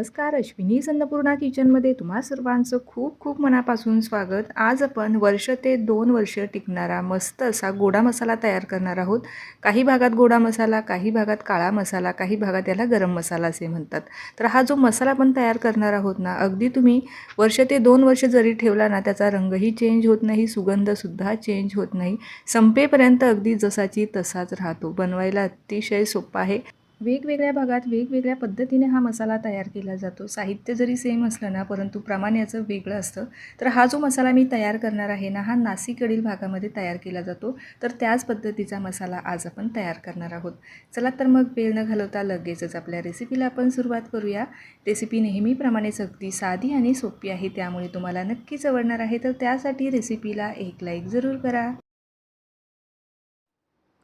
नमस्कार अश्विनी अन्नपूर्णा किचनमध्ये तुम्हा सर्वांचं खूप खूप मनापासून स्वागत. आज आपण वर्ष ते दोन वर्ष टिकणारा मस्त असा गोडा मसाला तयार करणार आहोत. काही भागात गोडा मसाला काही भागात काळा मसाला काही भागात याला गरम मसाला असे म्हणतात. तर हा जो मसाला आपण तयार करणार आहोत ना अगदी तुम्ही वर्ष ते दोन वर्ष जरी ठेवला ना त्याचा रंगही चेंज होत नाही सुगंधसुद्धा चेंज होत नाही. संपेपर्यंत अगदी जसाची तसाच राहतो. बनवायला अतिशय सोपा आहे. वेगवेगळ्या भागात वेगवेगळ्या पद्धतीने हा मसाला तयार केला जातो. साहित्य जरी सेम असलं ना परंतु प्रमाण याचं वेगळं असतं. तर हा जो मसाला मी तयार करणार आहे ना हा नाशिकडील भागामध्ये तयार केला जातो. तर त्याच पद्धतीचा मसाला आज आपण तयार करणार आहोत. चला तर मग वेळ न घालवता लगेचच आपल्या रेसिपीला आपण सुरुवात करूया. रेसिपी नेहमीप्रमाणेच अगदी साधी आणि सोपी आहे त्यामुळे तुम्हाला नक्कीच आवडणार आहे. तर त्यासाठी रेसिपीला एक लाईक जरूर करा.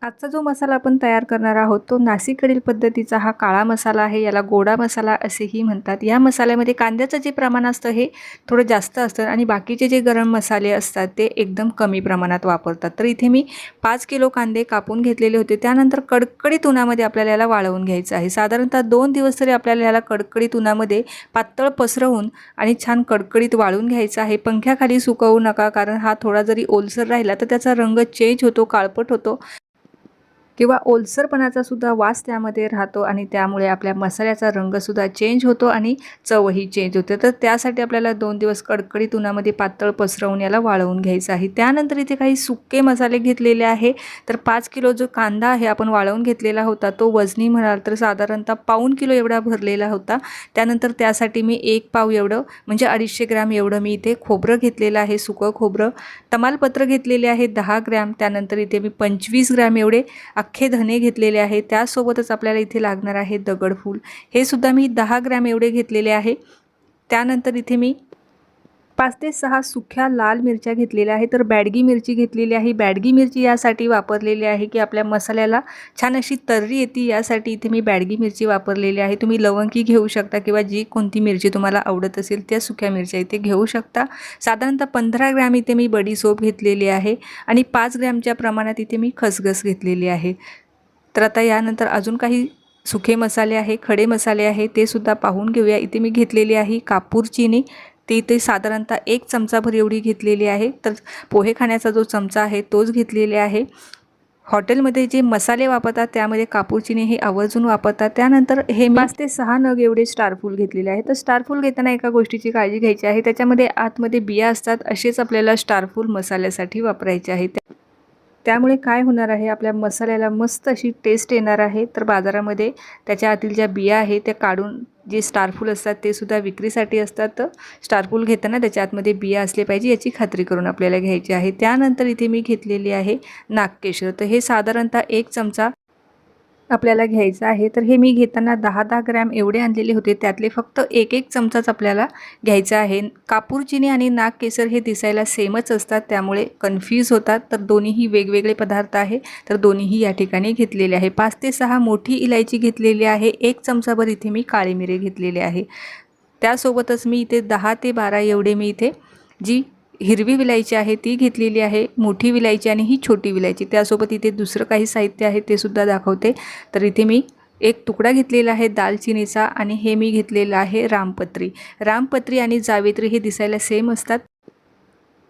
आजचा जो मसाला आपण तयार करणार आहोत तो नाशिकडील पद्धतीचा हा काळा मसाला आहे याला गोडा मसाला असेही म्हणतात. या मसाल्यामध्ये कांद्याचं जे प्रमाण असतं हे थोडं जास्त असतं आणि बाकीचे जे गरम मसाले असतात ते एकदम कमी प्रमाणात वापरतात. तर इथे मी पाच किलो कांदे कापून घेतलेले होते. त्यानंतर कडकडीत उन्हामध्ये आपल्याला याला वाळवून घ्यायचं आहे. साधारणतः दोन दिवस तरी आपल्याला याला कडकडीत उन्हामध्ये पातळ पसरवून आणि छान कडकडीत वाळून घ्यायचं आहे. पंख्याखाली सुकवू नका कारण हा थोडा जरी ओलसर राहिला तर त्याचा रंग चेंज होतो काळपट होतो. किंवा ओलसरपणाचा सुद्धा वास त्यामध्ये राहतो आणि त्यामुळे आपल्या मसाल्याचा रंगसुद्धा चेंज होतो आणि चवही चेंज होते. तर त्यासाठी आपल्याला दोन दिवस कडकडीत उन्हामध्ये पातळ पसरवून याला वाळवून घ्यायचं आहे. त्यानंतर इथे काही सुके मसाले घेतलेले आहे. तर पाच किलो जो कांदा आहे आपण वाळवून घेतलेला होता तो वजनी म्हणाल तर साधारणतः पाऊन किलो एवढा भरलेला होता. त्यानंतर त्यासाठी मी एक पाव एवढं म्हणजे अडीचशे ग्रॅम एवढं मी इथे खोबरं घेतलेलं आहे सुकं खोबरं. तमालपत्र घेतलेले आहे दहा ग्रॅम. त्यानंतर इथे मी पंचवीस ग्रॅम एवढे अख्खे धने घेतलेले आहे. त्यासोबतच आपल्याला इथे लागणार आहे दगडफूल. हे सुद्धा मी दहा ग्रॅम एवढे घेतलेले आहे. त्यानंतर इथे मी पाच ते सहा सुख्या लाल मिरच्या घेतलेल्या आहे तर बॅडगी मिरची घेतलेली आहे. बॅडगी मिरची यासाठी वापरलेली आहे की आपल्या मसाल्याला छान अशी तर्री येते यासाठी इथे मी बॅडगी मिरची वापरलेली आहे. तुम्ही लवंगी घेऊ शकता किंवा जी कोणती मिरची तुम्हाला आवडत असेल त्या सुक्या मिरच्या इथे घेऊ शकता. साधारणतः पंधरा ग्रॅम इथे मी बडी सोप घेतलेली आहे आणि पाच ग्रॅमच्या प्रमाणात इथे मी खसखस घेतलेली आहे. तर आता यानंतर अजून काही सुखे मसाले आहे खडे मसाले आहे ते सुद्धा पाहून घेऊया. इथे मी घेतलेली आहे कापूर चिनी ती ते साधारणतः एक चमचाभर एवढी घेतलेली आहे. तर पोहे खाण्याचा जो चमचा आहे तोच घेतलेले आहे. हॉटेलमध्ये जे मसाले वापरतात त्यामध्ये कापूरचिनी हे आवर्जून वापरतात. त्यानंतर हे पाच ते सहा नग एवढे स्टारफूल घेतलेले आहे तर स्टारफूल घेताना एका गोष्टीची काळजी घ्यायची आहे. त्याच्यामध्ये आतमध्ये बिया असतात असेच आपल्याला स्टारफूल मसाल्यासाठी वापरायचे आहे. त्यामुळे काय होणार आहे? आपल्या मसाल्याला मस्त अशी टेस्ट येणार आहे. तर बाजारामध्ये त्याच्या आतील ज्या बिया आहे त्या काढून जे स्टारफूल असतात ते सुद्धा विक्रीसाठी असतात. तर स्टारफूल घेताना त्याच्या आतमध्ये बिया असले पाहिजे याची खात्री करून आपल्याला घ्यायची आहे. त्यानंतर इथे मी घेतलेली आहे नागकेशर. तर हे साधारणतः एक चमचा आपल्याला घ्यायचं आहे. तर हे मी घेताना दहा दहा ग्रॅम एवढे आणलेले होते. त्यातले फक्त एक एक चमचाच आपल्याला घ्यायचं आहे. कापूरचिनी आणि नाग केसर हे दिसायला सेमच असतात त्यामुळे कन्फ्यूज होतात. तर दोन्हीही वेगवेगळे पदार्थ आहे. तर दोन्हीही या ठिकाणी घेतलेले आहे. पाच ते सहा मोठी इलायची घेतलेली आहे. एक चमचाभर इथे मी काळी मिरे घेतलेले आहे. त्यासोबतच मी इथे दहा ते बारा एवढे मी इथे जी हिरवी विलायची आहे ती घेतलेली आहे मोठी विलायची आणि ही छोटी विलायची. त्यासोबत इथे दुसरं काही साहित्य आहे ते सुद्धा दाखवते. तर इथे मी एक तुकडा घेतलेला आहे दालचिनीचा आणि हे मी घेतलेलं आहे रामपत्री. रामपत्री आणि जावेत्री हे दिसायला सेम असतात.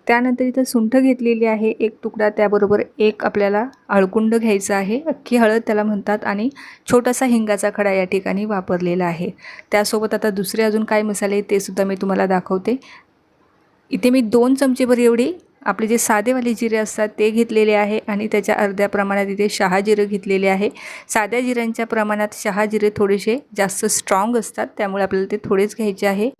त्यानंतर इथं सुंठ घेतलेली आहे एक तुकडा. त्याबरोबर एक आपल्याला हळकुंड घ्यायचं आहे. अख्खी हळद त्याला म्हणतात आणि छोटासा हिंगाचा खडा या ठिकाणी वापरलेला आहे. त्यासोबत आता दुसरे अजून काय मसाले ते सुद्धा मी तुम्हाला दाखवते. इथे मी दोन चमचेभर एवढी. आपले जे साधेवाले जिरे असतात ते घेतलेले आहे आणि त्याच्या अर्ध्या प्रमाणात इथे शहा जिरं घेतलेले आहे. साध्या जिऱ्यांच्या प्रमाणात शहा जिरे थोडेसे जास्त स्ट्रॉंग असतात त्यामुळे आपल्याला ते थोडेच घ्यायचे आहे.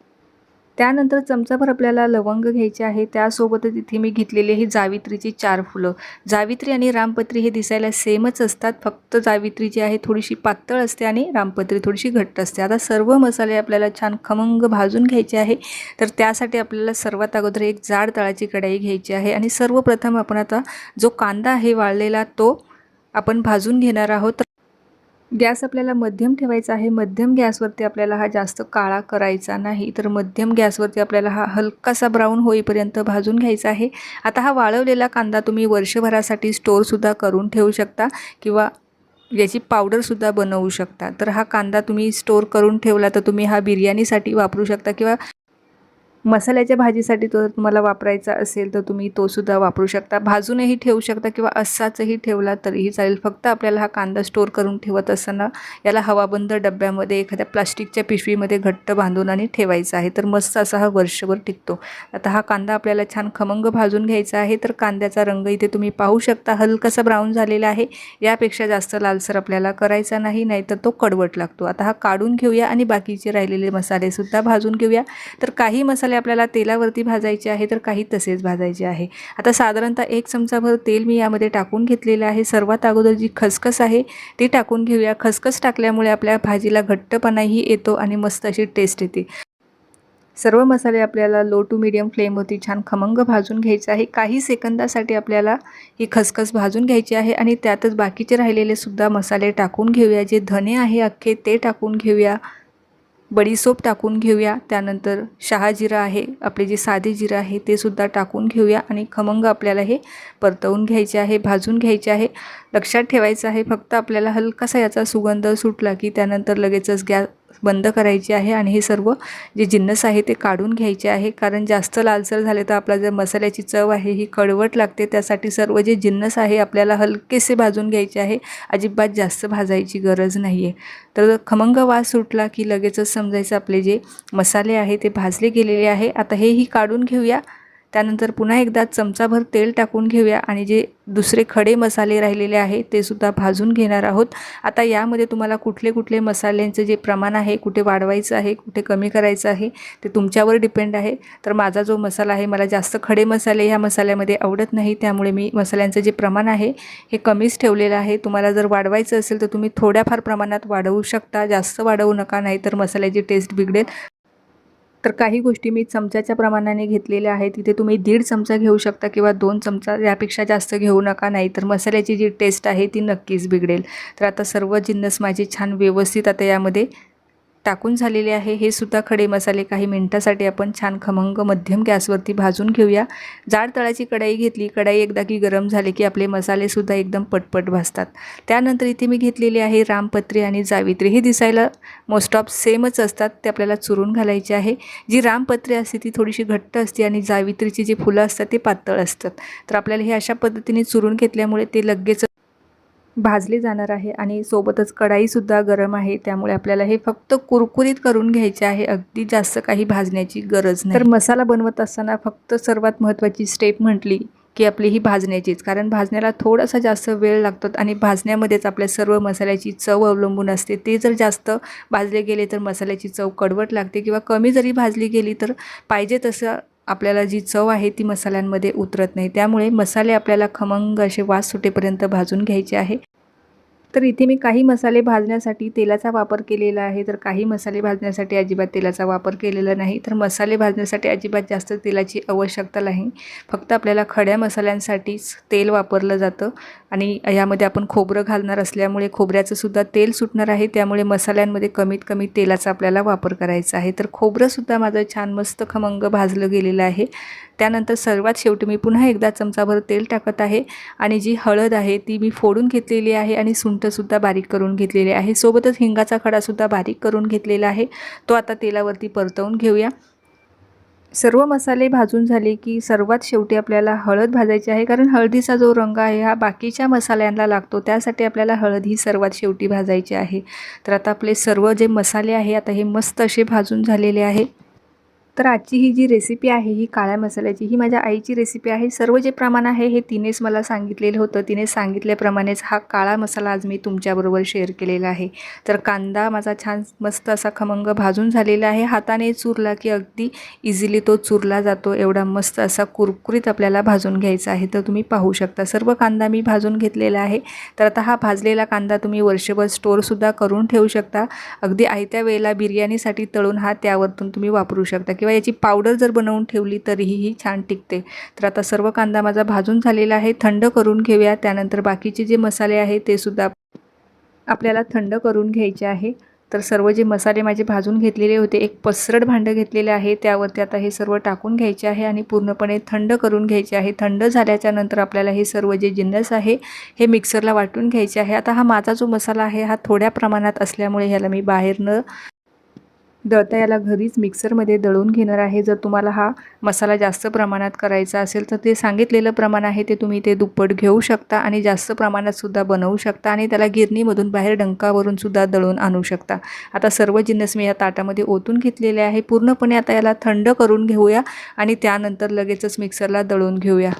त्यानंतर चमचाभर आपल्याला लवंग घ्यायचे आहे. त्यासोबतच इथे मी घेतलेली ही जावित्रीची चार फुलं. जावित्री आणि रामपत्री हे दिसायला सेमच असतात. फक्त जावित्री जी आहे थोडीशी पातळ असते आणि रामपत्री थोडीशी घट्ट असते. आता सर्व मसाले आपल्याला छान खमंग भाजून घ्यायचे आहे. तर त्यासाठी आपल्याला सर्वात अगोदर एक जाड तळाची कढाई घ्यायची आहे आणि सर्वप्रथम आपण आता जो कांदा आहे वाळलेला तो आपण भाजून घेणार आहोत. गॅस आपल्याला मध्यम ठेवायचा आहे. मध्यम गॅसवरती आपल्याला हा जास्त काळा करायचा नाही. तर मध्यम गॅसवरती आपल्याला हा हलकासा ब्राऊन होईपर्यंत भाजून घ्यायचा आहे. आता हा वाळवलेला कांदा तुम्ही वर्षभरासाठी स्टोअरसुद्धा करून ठेवू शकता किंवा याची पावडरसुद्धा बनवू शकता. तर हा कांदा तुम्ही स्टोर करून ठेवला तर तुम्ही हा बिर्याणीसाठी वापरू शकता किंवा मसाल्याच्या भाजीसाठी तो जर तुम्हाला वापरायचा असेल तर तुम्ही तोसुद्धा वापरू शकता. भाजूनही ठेवू शकता किंवा असाचही ठेवला तरीही चालेल. फक्त आपल्याला हा कांदा स्टोर करून ठेवत असताना याला हवाबंद डब्यामध्ये एखाद्या प्लास्टिकच्या पिशवीमध्ये घट्ट बांधून आणि ठेवायचा आहे. तर मस्त असा हा वर्षभर टिकतो. आता हा कांदा आपल्याला छान खमंग भाजून घ्यायचा आहे. तर कांद्याचा रंग इथे तुम्ही पाहू शकता. हलकासा ब्राऊन झालेला आहे. यापेक्षा जास्त लालसर आपल्याला करायचा नाही नाहीतर तो कडवट लागतो. आता हा काढून घेऊया आणि बाकीचे राहिलेले मसालेसुद्धा भाजून घेऊया. तर काही मसाले आपल्याला तेलावरती भाजायचे आहे तर काही तसेच भाजायचे आहे. आता साधारणतः एक चमचाभर तेल मी यामध्ये टाकून घेतलेलं आहे. सर्वात अगोदर जी खसखस आहे ती टाकून घेऊया. खसखस टाकल्यामुळे आपल्या भाजीला घट्टपणाही येतो आणि मस्त अशी टेस्ट येते. सर्व मसाले आपल्याला लो टू मिडियम फ्लेमवरती छान खमंग भाजून घ्यायचं आहे. काही सेकंदासाठी आपल्याला ही खसखस भाजून घ्यायची आहे आणि त्यातच बाकीचे राहिलेले सुद्धा मसाले टाकून घेऊया. जे धने आहे अख्खे ते टाकून घेऊया. बडीसोप टाकून घेऊया. त्यानंतर शहाजिरा आहे आपले जे साधे जिरं आहे ते सुद्धा टाकून घेऊया आणि खमंग आपल्याला हे परतवून घ्यायचे आहे भाजून घ्यायचे आहे. लक्षात ठेवायचं आहे फक्त आपल्याला हलकासा याचा सुगंध सुटला की त्यानंतर लगेचच गॅस बंद करायची आहे आणि हे सर्व जे जिन्नस आहे ते काढून घ्यायचे आहे. कारण जास्त लालसर झाले तर आपला जर मसाल्याची चव आहे ही कडवट लागते. त्यासाठी सर्व जे जिन्नस आहे आपल्याला हलकेसे भाजून घ्यायचे आहे. अजिबात जास्त भाजायची गरज नाही आहे तर खमंग वास सुटला की लगेचच समजायचं आपले जे मसाले आहे ते भाजले गेलेले आहे. आता हेही काढून घेऊया. त्यानंतर पुन्हा एकदा चमचाभर तेल टाकून घेऊया आणि जे दुसरे खडे मसाले राहिलेले आहे ते सुद्धा भाजून घेणार आहोत. आता यामध्ये तुम्हाला कुठले कुठले मसाल्यांचं जे प्रमाण आहे कुठे वाढवायचं आहे कुठे कमी करायचं आहे ते तुमच्यावर डिपेंड आहे. तर माझा जो मसाला आहे मला जास्त खडे मसाले ह्या मसाल्यामध्ये आवडत नाही त्यामुळे मी मसाल्यांचं जे प्रमाण आहे हे कमीच ठेवलेलं आहे. तुम्हाला जर वाढवायचं असेल तर तुम्ही थोड्याफार प्रमाणात वाढवू शकता जास्त वाढवू नका नाही तर मसाल्याची टेस्ट बिघडेल. तर काही गोष्टी मी चमच्याच्या प्रमाणाने घेतलेल्या आहेत. तिथे तुम्ही दीड चमचा घेऊ शकता किंवा दोन चमचा यापेक्षा जास्त घेऊ नका. नाही तर मसाल्याची जी टेस्ट आहे ती नक्कीच बिघडेल. तर आता सर्व जिन्नस माझी छान व्यवस्थित आता यामध्ये टाकून झालेले आहे. हे सुद्धा खडे मसाले काही मिनटासाठी आपण छान खमंग मध्यम गॅसवरती भाजून घेऊया. जाड तळाची कढाई घेतली. कढाई एकदा की गरम झाली की आपले मसालेसुद्धा एकदम पटपट भाजतात. त्यानंतर इथे मी घेतलेली आहे रामपत्री आणि जावित्री. हे दिसायला मोस्ट ऑफ सेमच असतात. ते आपल्याला चुरून घालायचे आहे. जी रामपत्री असते ती थोडीशी घट्ट असते आणि जावित्रीची जी फुलं असतात ते पातळ असतात. तर आपल्याला हे अशा पद्धतीने चुरून घेतल्यामुळे ते लगेच भाजले जाणार आहे आणि सोबतच कढाईसुद्धा गरम आहे. त्यामुळे आपल्याला हे फक्त कुरकुरीत करून घ्यायचे आहे. अगदी जास्त काही भाजण्याची गरज नाही. तर मसाला बनवत असताना फक्त सर्वात महत्त्वाची स्टेप म्हटली की आपली ही भाजण्याचीच. कारण भाजण्याला थोडासा जास्त वेळ लागतो आणि भाजण्यामध्येच आपल्या सर्व मसाल्याची चव अवलंबून असते. ते जर जास्त भाजले गेले तर मसाल्याची चव कडवट लागते किंवा कमी जरी भाजली गेली तर पाहिजे तसं आपल्याला जी चव आहे ती मसाल्यांमध्ये उतरत नाही. त्यामुळे मसाले आपल्याला खमंग असे वास सुटेपर्यंत भाजून घ्यायचे आहे. तर इथे मी काही मसाले भाजण्यासाठी तेलाचा वापर केलेला आहे. तर काही मसाले भाजण्यासाठी अजिबात तेलाचा वापर केलेला नाही. तर मसाले भाजण्यासाठी अजिबात जास्त तेलाची आवश्यकता नाही. फक्त आपल्याला खड्या मसाल्यांसाठीच तेल वापरलं जातं आणि यामध्ये आपण खोबरं घालणार असल्यामुळे खोबऱ्याचंसुद्धा तेल सुटणार आहे. त्यामुळे मसाल्यांमध्ये कमीत कमी तेलाचा आपल्याला वापर करायचा आहे. तर खोबरंसुद्धा माझं छान मस्त खमंग भाजलं गेलेलं आहे. त्यानंतर सर्वात शेवटी मी पुन्हा एकदा चमचाभर तेल टाकत आहे आणि जी हळद आहे ती मी फोडून घेतलेली आहे आणि सुंठसुद्धा बारीक करून घेतलेली आहे. सोबतच हिंगाचा खडासुद्धा बारीक करून घेतलेला आहे. तो आता तेलावरती परतवून घेऊया. सर्व मसाले भाजून झाले की सर्वात शेवटी आपल्याला हळद भाजायची आहे. कारण हळदीचा जो रंग आहे हा बाकीच्या मसाल्यांना लागतो. त्यासाठी आपल्याला हळद ही सर्वात शेवटी भाजायची आहे. तर आता आपले सर्व जे मसाले आहे आता हे मस्त असे भाजून झालेले आहे. तर आजची ही जी रेसिपी आहे ही काळ्या मसाल्याची ही माझ्या आईची रेसिपी आहे. सर्व जे प्रमाण आहे हे तिनेच मला सांगितलेलं होतं. तिने सांगितल्याप्रमाणेच हा काळा मसाला आज मी तुमच्याबरोबर शेअर केलेला आहे. तर कांदा माझा छान मस्त असा खमंग भाजून झालेला आहे. हाताने चुरला की अगदी इझिली तो चुरला जातो. एवढा मस्त असा कुरकुरीत आपल्याला भाजून घ्यायचा आहे. तर तुम्ही पाहू शकता. सर्व कांदा मी भाजून घेतलेला आहे. तर आता हा भाजलेला कांदा तुम्ही वर्षभर स्टोअरसुद्धा करून ठेवू शकता. अगदी आयत्या वेळेला बिर्याणीसाठी तळून हा त्यावरतून तुम्ही वापरू शकता किंवा किंवा याची पावडर जर बनवून ठेवली तरीही ही छान टिकते. तर आता सर्व कांदा माझा भाजून झालेला आहे. थंड करून घेऊया. त्यानंतर बाकीचे जे मसाले आहे ते सुद्धा आपल्याला थंड करून घ्यायचे आहे. तर सर्व जे मसाले माझे भाजून घेतलेले होते एक पसरट भांडं घेतलेले आहे त्यावरती आता हे सर्व टाकून घ्यायचे आहे आणि पूर्णपणे थंड करून घ्यायचे आहे. थंड झाल्याच्यानंतर आपल्याला हे सर्व जे जिन्नस आहे हे मिक्सरला वाटून घ्यायचे आहे. आता हा माझा जो मसाला आहे हा थोड्या प्रमाणात असल्यामुळे ह्याला मी बाहेर न दळता याला घरीच मिक्सरमध्ये दळून घेणार आहे. जर तुम्हाला हा मसाला जास्त प्रमाणात करायचा असेल तर ते सांगितलेलं प्रमाण आहे ते तुम्ही ते दुप्पट घेऊ शकता आणि जास्त प्रमाणात सुद्धा बनवू शकता आणि त्याला गिरणीमधून बाहेर डंकावरूनसुद्धा दळून आणू शकता. आता सर्व जिन्नस मी या ताटामध्ये ओतून घेतलेले आहे. पूर्णपणे आता याला थंड करून घेऊया आणि त्यानंतर लगेचच मिक्सरला दळून घेऊया.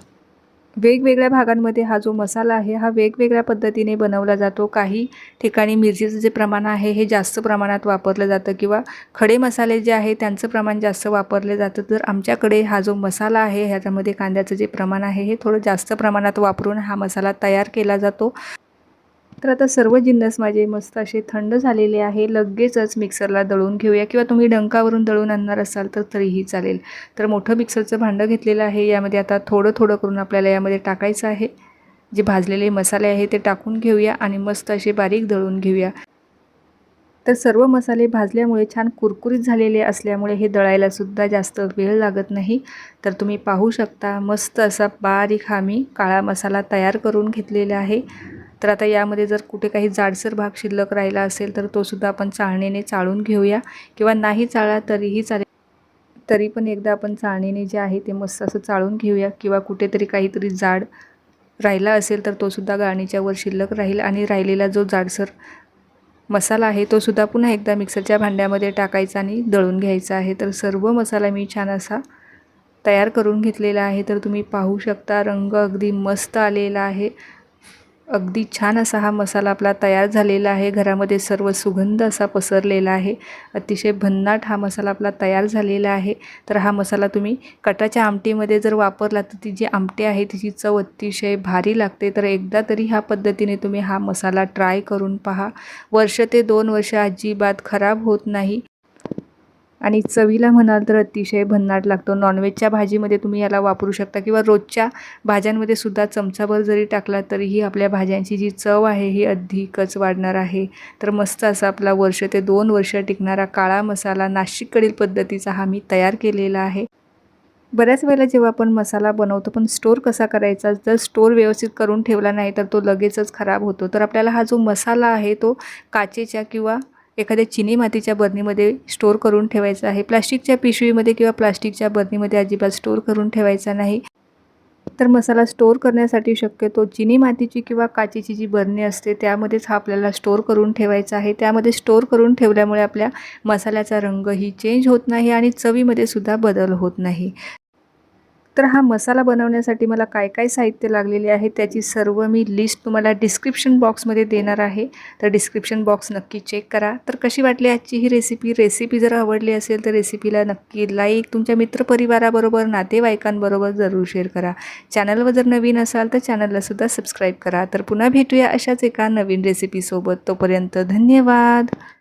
वेगवेगळ्या भागांमध्ये हा जो मसाला आहे हा वेगवेगळ्या पद्धतीने बनवला जातो. काही ठिकाणी मिरचीचं जे प्रमाण आहे हे जास्त प्रमाणात वापरलं जातं किंवा खडे मसाले जे आहे त्यांचं प्रमाण जास्त वापरले जातं. तर आमच्याकडे हा जो मसाला आहे ह्याच्यामध्ये कांद्याचं जे प्रमाण आहे हे थोडं जास्त प्रमाणात वापरून हा मसाला तयार केला जातो. तर आता सर्व जिन्नस माझे मस्त असे थंड झालेले आहे. लगेचच मिक्सरला दळून घेऊया किंवा तुम्ही डंकावरून दळून आणणार असाल तर तरीही चालेल. तर मोठं मिक्सरचं भांडं घेतलेलं आहे. यामध्ये आता थोडं थोडं करून आपल्याला यामध्ये टाकायचं आहे. जे भाजलेले मसाले आहे ते टाकून घेऊया आणि मस्त असे बारीक दळून घेऊया. तर सर्व मसाले भाजल्यामुळे छान कुरकुरीत झालेले असल्यामुळे हे दळायलासुद्धा जास्त वेळ लागत नाही. तर तुम्ही पाहू शकता मस्त असा बारीक हा मी काळा मसाला तयार करून घेतलेला आहे. तर आता यामध्ये जर कुठे काही जाडसर भाग शिल्लक राहिला असेल तर तोसुद्धा आपण चाळणीने चाळून घेऊया. किंवा नाही चाळा तरीही चालेल. तरी पण एकदा आपण चाळणीने जे आहे ते मस्त असं चाळून घेऊया. किंवा कुठेतरी काहीतरी जाड राहिला असेल तर तोसुद्धा गाळणीच्यावर गाळणीच्या वर शिल्लक राहील. आणि राहिलेला जो जाडसर मसाला आहे तो सुद्धा पुन्हा एकदा मिक्सरच्या भांड्यामध्ये टाकायचा आणि दळून घ्यायचा आहे. तर सर्व मसाला मी छान असा तयार करून घेतलेला आहे. तर तुम्ही पाहू शकता रंग अगदी मस्त आलेला आहे. अगदी छान असा हा मसाला आपला तयार झालेला आहे. घरामध्ये सर्व सुगंध असा पसरलेला आहे. अतिशय भन्नाट हा मसाला आपला तयार झालेला आहे. तर हा मसाला तुम्ही कटाच्या आमटीमध्ये जर वापरला तर ती जी आमटी आहे तिची चव अतिशय भारी लागते. तर एकदा तरी ह्या पद्धतीने तुम्ही हा मसाला ट्राय करून पहा. वर्ष ते दोन वर्ष अजिबात खराब होत नाही. आणि चवीला म्हणाल तर अतिशय भन्नाट लागतो. नॉनव्हेजच्या भाजीमध्ये तुम्ही याला वापरू शकता किंवा रोजच्या भाज्यांमध्ये सुद्धा चमचाभर जरी टाकला तरीही आपल्या भाज्यांची जी चव आहे ही अधिकच वाढणार आहे. तर मस्त असा आपला वर्ष ते दोन वर्ष टिकणारा काळा मसाला नाशिककडील पद्धतीचा हा मी तयार केलेला आहे. बऱ्याच वेळेला जेव्हा आपण मसाला बनवतो पण स्टोर कसा करायचा? जर स्टोर व्यवस्थित करून ठेवला नाही तर तो लगेचच खराब होतो. तर आपल्याला हा जो मसाला आहे तो काचेच्या किंवा एखाद्या चिनी मातीच्या बरणीमध्ये स्टोर करून ठेवायचा आहे. प्लास्टिकच्या पिशवीमध्ये किंवा प्लास्टिकच्या बरणीमध्ये अजिबात स्टोर करून ठेवायचा नाही. तर मसाला स्टोर करण्यासाठी शक्यतो चिनी मातीची किंवा काचेची जी बरणी असते त्यामध्येच हा आपल्याला स्टोर करून ठेवायचा आहे. त्यामध्ये स्टोर करून ठेवल्यामुळे आपल्या मसाल्याचा रंगही चेंज होत नाही आणि चवीमध्ये सुद्धा बदल होत नाही. तर हा मसाला बनवण्यासाठी मला काय काय साहित्य लागलेले आहे त्याची सर्व मी लिस्ट तुम्हाला डिस्क्रिप्शन बॉक्समध्ये देणार आहे. तर डिस्क्रिप्शन बॉक्स नक्की चेक करा. तर कशी वाटली आजची ही रेसिपी रेसिपी जर आवडली असेल तर रेसिपीला नक्की लाईक तुमच्या मित्रपरिवाराबरोबर नातेवाईकांबरोबर जरूर शेअर करा. चॅनलवर जर नवीन असाल तर चॅनललासुद्धा सबस्क्राईब करा. तर पुन्हा भेटूया अशाच एका नवीन रेसिपीसोबत तोपर्यंत धन्यवाद!